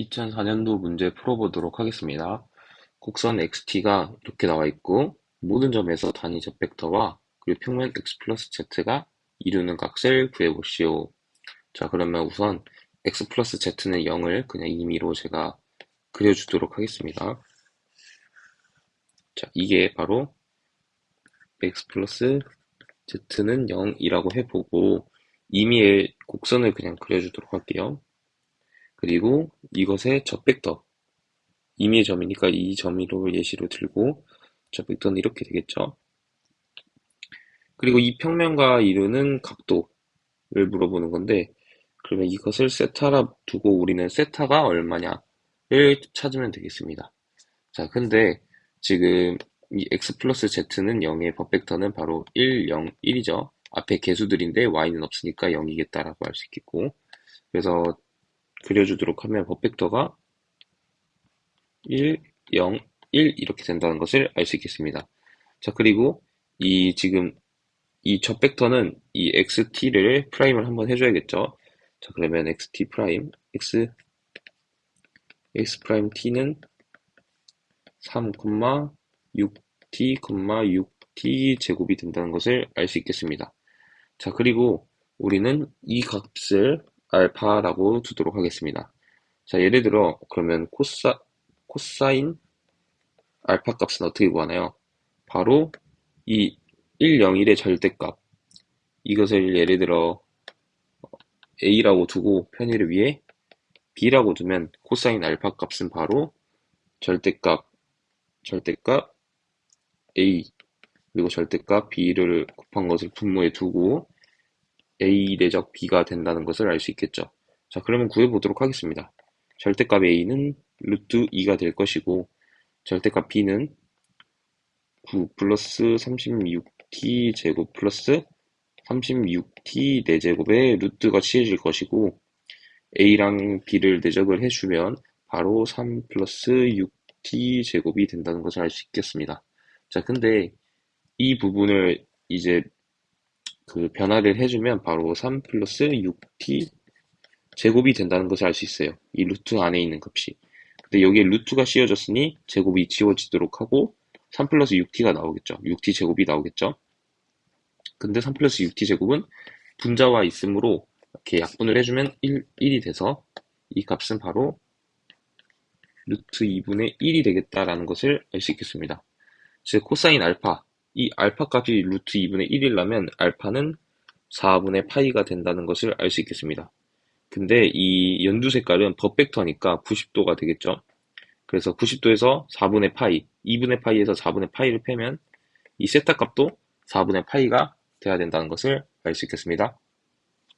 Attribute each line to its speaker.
Speaker 1: 2004년도 문제 풀어보도록 하겠습니다. 곡선 xt가 이렇게 나와 있고 모든 점에서 단위적 벡터와 그리고 평면 x 플러스 z가 이루는 값을 구해보시오. 자 그러면 우선 x 플러스 z는 0을 그냥 임의로 제가 그려주도록 하겠습니다. 자 이게 바로 x 플러스 z는 0이라고 해보고 임의의 곡선을 그냥 그려주도록 할게요. 그리고 이것의 접벡터 임의의 점이니까 이 점으로 예시로 들고 접벡터는 이렇게 되겠죠. 그리고 이 평면과 이루는 각도를 물어보는 건데 그러면 이것을 세타라 두고 우리는 세타가 얼마냐를 찾으면 되겠습니다. 자, 근데 지금 이 x 플러스 z는 0의 법벡터는 바로 1, 0, 1이죠. 앞에 개수들인데 y는 없으니까 0이겠다라고 할 수 있겠고 그래서 그려주도록 하면 법벡터가 1, 0, 1 이렇게 된다는 것을 알 수 있겠습니다. 자 그리고 이 지금 이 접벡터는 이 xt를 프라임을 한번 해줘야겠죠. 자 그러면 xt 프라임 x x 프라임 t는 3, 6t, 6t 제곱이 된다는 것을 알 수 있겠습니다. 자 그리고 우리는 이 값을 알파라고 두도록 하겠습니다. 자, 예를 들어 그러면 코사, 코사인 알파 값은 어떻게 구하나요? 바로 이 1, 0, 1의 절대값 이것을 예를 들어 a라고 두고 편의를 위해 b라고 두면 코사인 알파 값은 바로 절대값 절대값 a 그리고 절대값 b를 곱한 것을 분모에 두고 a 내적 b가 된다는 것을 알 수 있겠죠. 자, 그러면 구해보도록 하겠습니다. 절대값 a는 루트 2가 될 것이고 절대값 b는 9 플러스 36t 제곱 플러스 36t 4제곱의 루트가 취해질 것이고 a랑 b를 내적을 해주면 바로 3 플러스 6t 제곱이 된다는 것을 알 수 있겠습니다. 자, 근데 이 부분을 이제 그 변화를 해주면 바로 3 플러스 6t 제곱이 된다는 것을 알 수 있어요. 이 루트 안에 있는 값이. 근데 여기에 루트가 씌워졌으니 제곱이 지워지도록 하고 3 플러스 6t가 나오겠죠. 6t 제곱이 나오겠죠. 근데 3 플러스 6t 제곱은 분자와 있으므로 이렇게 약분을 해주면 1, 1이 돼서 이 값은 바로 루트 2분의 1이 되겠다라는 것을 알 수 있겠습니다. 즉 코사인 알파 이 알파 값이 루트 2분의 1이라면 알파는 4분의 파이가 된다는 것을 알 수 있겠습니다. 근데 이 연두 색깔은 법벡터니까 90도가 되겠죠. 그래서 90도에서 4분의 파이, 2분의 파이에서 4분의 파이를 빼면 이 세타 값도 4분의 파이가 돼야 된다는 것을 알 수 있겠습니다.